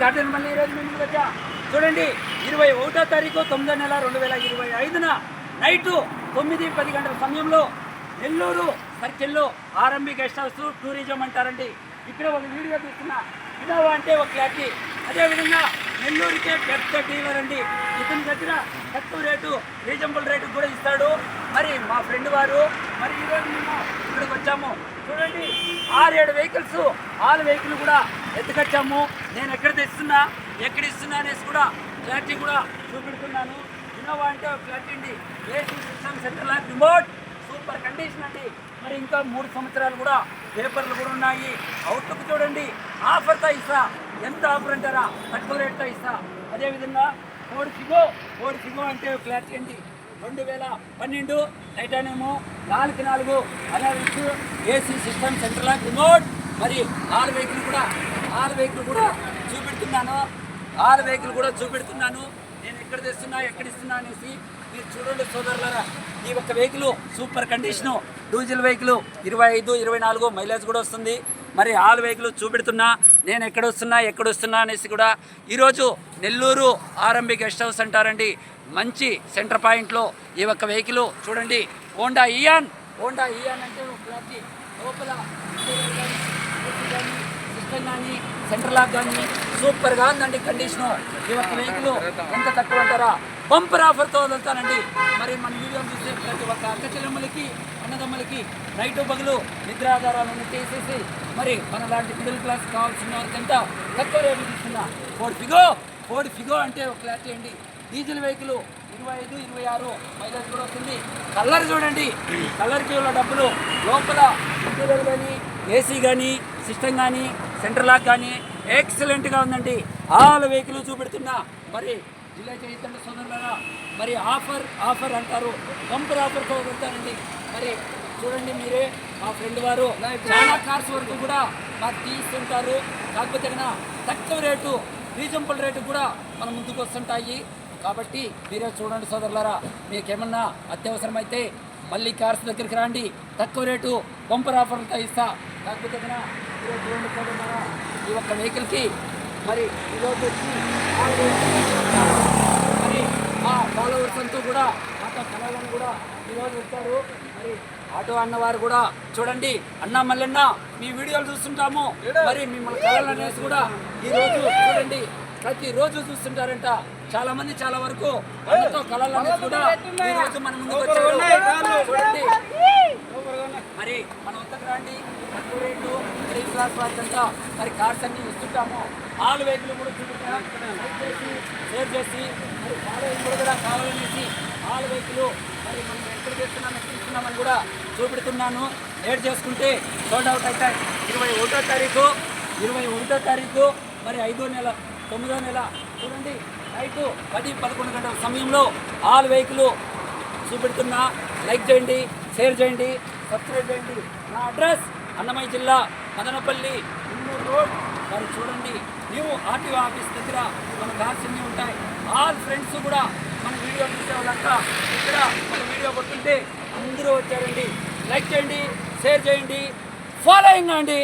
Garden మళ్ళీ ఈరోజు మీ ముందుకు వచ్చా. చూడండి ఇరవై ఒకటో తారీఖు తొమ్మిదో నెల రెండు వేల ఇరవై ఐదున నైటు తొమ్మిది పది గంటల సమయంలో నెల్లూరు సర్కిల్లో ఆర్ఎంబి గెస్ట్ హౌస్ టూరిజం అంటారండి. ఇక్కడ ఒక వీడియో తీస్తున్నా. ఇన్నోవా అంటే ఒక క్లారిటీ. అదేవిధంగా నెల్లూరుకే పెద్ద డీలర్ అండి. ఇతని దగ్గర తక్కువ రేటు రీజనబుల్ రేటు కూడా ఇస్తాడు. మరి మా ఫ్రెండ్ వారు మరి ఈరోజు మేము ఇక్కడికి వచ్చాము. చూడండి ఆరేడు వెహికల్స్ ఆరు వెహికల్ కూడా ఎత్తుకొచ్చాము. నేను ఎక్కడ తెస్తున్నా ఎక్కడ ఇస్తున్నా అనేసి కూడా క్లారిటీ కూడా చూపెడుతున్నాను. ఇన్నోవా అంటే ఒక క్లారిటీ అండి AC system centre lock remote super condition అండి. మరి ఇంకా మూడు సంవత్సరాలు కూడా పేపర్లు కూడా ఉన్నాయి. అవుట్లుక్ చూడండి. ఆఫర్తో ఇస్తా. ఎంత ఆఫర్ అంటారా తక్కువ రేట్తో ఇస్తా. అదేవిధంగా కోడి సిగో కోడి సిగో అంటే క్లారిటీ అండి. రెండు వేల పన్నెండు టైటానియము నాలుగు నాలుగు అనాలిక్స్ ఏసీ సిస్టమ్ సెంటర్ రిమోట్ మరి ఆరు వెహికల్ కూడా ఆరు వెహికల్ కూడా చూపెడుతున్నాను. ఆరు వెహికల్ కూడా చూపెడుతున్నాను. నేను ఎక్కడ తెస్తున్నా ఎక్కడ ఇస్తున్నా అనేసి మీరు చూడండి సోదరులరా. ఈ ఒక్క vehicle super condition. Diesel vehicle ఇరవై ఐదు ఇరవై నాలుగు మైలేజ్ కూడా వస్తుంది. మరి ఆల్ వెహికల్ చూపెడుతున్నా. నేను ఎక్కడ వస్తున్నా ఎక్కడ వస్తున్నా అనేసి కూడా ఈరోజు నెల్లూరు ఆర్ఎంబి గెస్ట్ హౌస్ అంటారండి. మంచి సెంటర్ పాయింట్లో ఈ ఒక్క వెహికల్ చూడండి. హోండా ఇయాన్ హోండా ఇయాన్ అంటే లోపల ఇంటీరియర్ కానీ, ఏసీ కానీ, సిస్టమ్ కానీ సెంటర్ లాక్ కానీ సూపర్గా ఉందండి కండిషను ఈ వెహికల్ ఎంత తక్కువ అంటారా? బంపర్ ఆఫర్తో వదులుతానండి మరి మన వీడియో చూస్తే ప్రతి ఒక్క అక్క చెల్లెమ్మలకి అన్నదమ్మలకి నైట్ పగులు నిద్రాధారాలను చేసేసి మరి మన లాంటి మిడిల్ క్లాస్ కావాల్సిన వారికంత తక్కువ రేటు తీసుకున్నా ఫోర్ ఫిగో ఫోర్ ఫిగో అంటే ఒక క్లారిటీ అండి డీజిల్ వెహికల్ ఇరవై ఐదు ఇరవై ఆరు మైలేజ్ కూడా వస్తుంది. కలర్ చూడండి. కలర్కి ఉన్న డబ్బులు. లోపల ఇంటీరియర్ కానీ ఏసీ కానీ సిస్టమ్ కానీ సెంటర్ లాక్ కానీ ఎక్సలెంట్గా ఉందండి. ఆల్ వెహికల్ చూపెడుతున్నా. మరి జిల్లా చైతన్య సోదరులారా మరి ఆఫర్ ఆఫర్ అంటారు. బంపర్ ఆఫర్తో వెళ్తారండి. మరి చూడండి మీరే మా ఫ్రెండ్ వారు. చాలా కార్స్ వరకు కూడా మాకు తీస్తుంటారు. కాకపోతే తక్కువ రేటు రీజనబుల్ రేటు కూడా మన ముందుకు వస్తుంటాయి. కాబట్టి మీరే చూడండి సోదరులారా మీకేమన్నా అత్యవసరమైతే మళ్ళీ కార్స్ దగ్గరికి రండి. తక్కువ రేటు బంపర్ ఆఫర్లతో ఇస్తా. కాకపోతే మీరే చూడండి సోదరులారా ఈ ఒక్క వెహికల్కి మరి ఈరోజు వచ్చి మరి మా ఫాలోవర్స్ అంతా కూడా మాతో కళలను కూడా ఈరోజు వచ్చారు మరి ఆటో అన్నవారు కూడా చూడండి. అన్న మల్లన్న మీ వీడియోలు చూస్తుంటాము. మరి మిమ్మల్ని కళలు అనేసి కూడా ఈ రోజు చూడండి. ప్రతి రోజు చూస్తుంటారంట. చాలా మంది చాలా వరకు అన్నతో కళలు అనేసి కూడా ఈ రోజు మన ముందుకు వచ్చారు. చూడండి. మరి మన వద్దకు రండి. తక్కువ రేటు మిడిల్ క్లాస్ వాళ్ళంతా మరి కార్స్ అన్ని ఇస్తుంటాము. ఆల్ వెహికల్ కూడా చూపించాం చేసి షేర్ చేసి మరి ఫాలోయింగ్ కూడా కూడా కావాలనేసి ఆల్ వెహికల్ మరి మనం ఎక్కడ చేస్తున్నాం ఎక్కడ ఇస్తున్నామని కూడా చూపెడుతున్నాను. లేట్ చేసుకుంటే సోల్డ్ అవుట్ అవుతాయి ఇరవై ఒకటో తారీఖు ఇరవై ఒకటో తారీఖు మరి ఐదో నెల తొమ్మిదో నెల చూడండి నైట్ పది పదకొండు గంటల సమయంలో ఆల్ వెహికల్ చూపెడుతున్నా. లైక్ చేయండి షేర్ చేయండి. సబ్స్క్రైబ్ చేయండి నా అడ్రస్ అన్నమయ్య జిల్లా మదనపల్లి ఇన్నూరు రోడ్. మరి చూడండి నీవు ఆర్టీఓ ఆఫీస్ దగ్గర మన కార్స్ అన్నీ ఉంటాయి. ఆల్ ఫ్రెండ్స్ కూడా మన వీడియో చూసే వాళ్ళంతా ఇక్కడ మన వీడియో కొట్టుంటే అందరూ వచ్చారండి. లైక్ చేయండి షేర్ చేయండి ఫాలోయింగ్ అండి